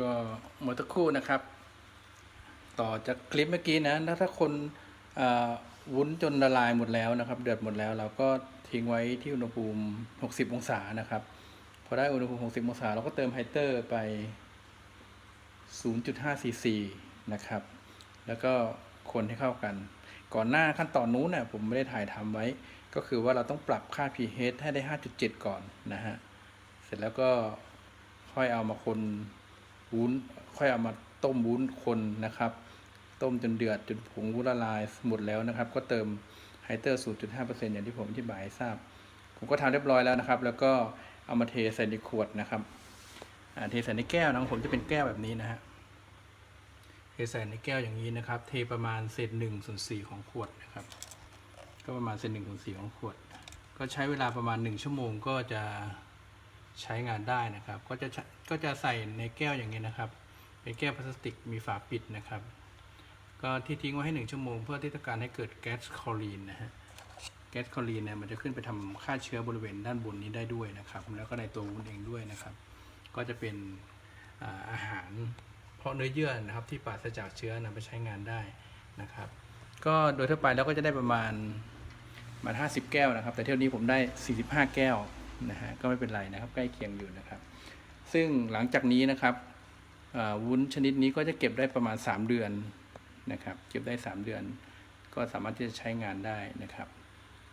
ก็เมื่อสักคู่นะครับ ต่อจากคลิปเมื่อกี้นะแล้วถ้าคนวุ้นจนละลายหมดแล้วนะครับ เดือดหมดแล้วเราก็ทิ้งไว้ที่อุณหภูมิ 60 องศานะครับ พอได้อุณหภูมิ 60 องศา เราก็เติมไฮเตอร์ไป 0.5 ซีซีนะครับ แล้วก็คนให้เข้ากัน ก่อนหน้าขั้นตอนนู้นน่ะผมไม่ได้ถ่ายทำไว้ ก็คือว่าเราต้องปรับค่า pH ให้ได้ 5.7 ก่อนนะฮะ เสร็จแล้วก็ค่อยเอามาคน วุ้นค่อยเอามาต้มวุ้นคนนะครับ ต้มจนเดือดจนผงวุ้นละลายหมดแล้วนะครับ ก็เติมไฮเตอร์ 0.5%อย่างที่ผมอธิบายทราบ ผมก็ทำเรียบร้อยแล้วนะครับ แล้วก็เอามาเทใส่ในขวดนะครับเทใส่ในแก้วนะผมจะเป็นแก้วแบบนี้นะฮะเทใส่ในแก้วอย่างนี้นะครับ เทประมาณเศษหนึ่งส่วนสี่ของขวดนะครับ ก็ประมาณเศษหนึ่งส่วนสี่ของขวด ก็ใช้เวลาประมาณหนึ่งชั่วโมงก็จะ ใช้งานได้นะครับ ก็จะก็จะใส่ในแก้วอย่างนี้นะครับ เป็นแก้วพลาสติกมีฝาปิดนะครับ ก็ที่ทิ้งไว้ให้หนึ่งชั่วโมง เพื่อที่ต้องการให้เกิดแก๊สคลอรีนนะฮะแก๊สคลอรีนเนี่ยมันจะขึ้นไปทำฆ่าเชื้อบริเวณด้านบนนี้ได้ด้วยนะครับ แล้วก็ในตัววุ้นเองด้วยนะครับ ก็จะเป็นอาหารเพาะเนื้อเยื่อนะครับ ที่ปราศจากเชื้อนำไปใช้งานได้นะครับ ก็โดยทั่วไปแล้วก็จะได้ประมาณประมาณ 50 แก้วนะครับ แต่เที่ยวนี้ผมได้ 45 แก้ว นะฮะก็ไม่เป็นไรนะครับ ใกล้เคียงอยู่นะครับ ซึ่งหลังจากนี้นะครับวุ้นชนิดนี้ก็จะเก็บได้ประมาณ 3 เดือนนะครับ เก็บได้ 3 เดือน ก็สามารถที่จะใช้งานได้นะครับ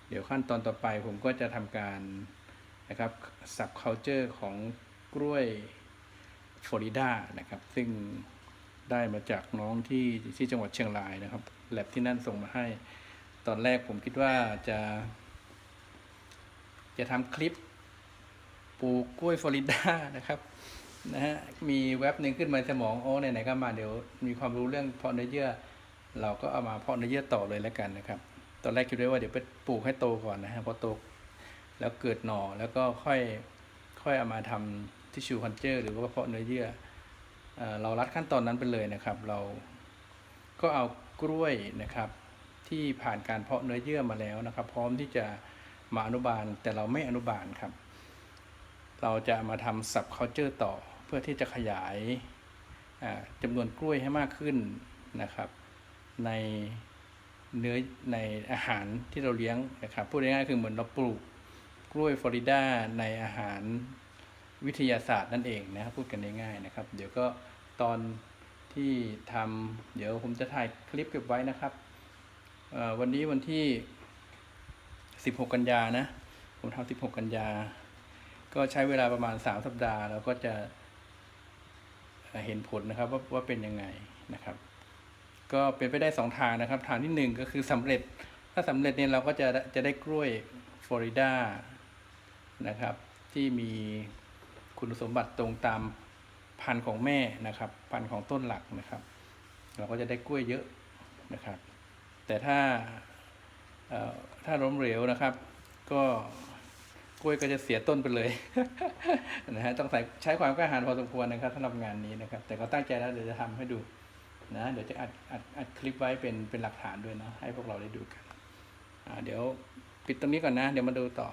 เดี๋ยวขั้นตอนต่อไปผมก็จะทำการนะครับสับ culture ของกล้วยฟลอริดานะครับ ซึ่งได้มาจากน้องที่ที่จังหวัดเชียงรายนะครับแลบที่นั่นส่งมาให้ ตอนแรกผมคิดว่าจะ จะทำคลิป ปลูกกล้วยฟลอริดานะครับนะฮะมีเว็บหนึ่งขึ้นมาสมองโอ้ไหนๆก็มาเดี๋ยวมีความรู้เรื่องเพาะเนื้อเยื่อ เราก็เอามาเพาะเนื้อเยื่อต่อเลยแล้วกันนะครับ ตอนแรกคิดไว้ว่าเดี๋ยวไปปลูกให้โตก่อนนะฮะพอโตแล้วเกิดหน่อแล้วก็ค่อยค่อยเอามาทำทิชชูคันเจอร์หรือว่าเพาะเนื้อเยื่อเอเรารัดขั้นตอนนั้นไปเลยนะครับ เราก็เอากล้วยนะครับ ที่ผ่านการเพาะเนื้อเยื่อมาแล้วนะครับ พร้อมที่จะมาอนุบาลแต่เราไม่อนุบาลครับ เราจะมาทำสับเคาเจอร์ต่อเพื่อที่จะขยายจำนวนกล้วยให้มากขึ้นนะครับ ในเนื้อในอาหารที่เราเลี้ยงนะครับพูดง่ายๆคือเหมือนเราปลูกกล้วยฟลอริดาในอาหารวิทยาศาสตร์นั่นเองนะครับพูดกันง่ายๆนะครับ เดี๋ยวก็ตอนที่ทำเดี๋ยวผมจะถ่ายคลิปเก็บไว้นะครับวันนี้วันที่ 16 กันยานะ ผมทำ16 กันยา ก็ใช้เวลาประมาณ 3 สัปดาห์แล้วก็จะเห็นผลนะครับว่าว่าเป็นยังไงนะครับ ก็เป็นไปได้สองทางนะครับ ทางที่หนึ่งก็คือสำเร็จถ้าสำเร็จเนี่ยเราก็จะจะได้กล้วยฟลอริดานะครับ ที่มีคุณสมบัติตรงตามพันธุ์ของแม่นะครับ พันธุ์ของต้นหลักนะครับ เราก็จะได้กล้วยเยอะนะครับ แต่ถ้าถ้าล้มเหลวนะครับ ก็ กล้วยก็จะเสียต้นไปเลยนะฮะต้องใส่ใช้ความกล้าหาญพอสมควรนะครับสำหรับงานนี้นะครับ แต่ก็ตั้งใจแล้วเดี๋ยวจะทำให้ดูนะเดี๋ยวจะอัดอัดอัดคลิปไว้เป็นเป็นหลักฐานด้วยเนาะให้พวกเราได้ดูกันอ่าเดี๋ยวปิดตรงนี้ก่อนนะ เดี๋ยวมาดูต่อ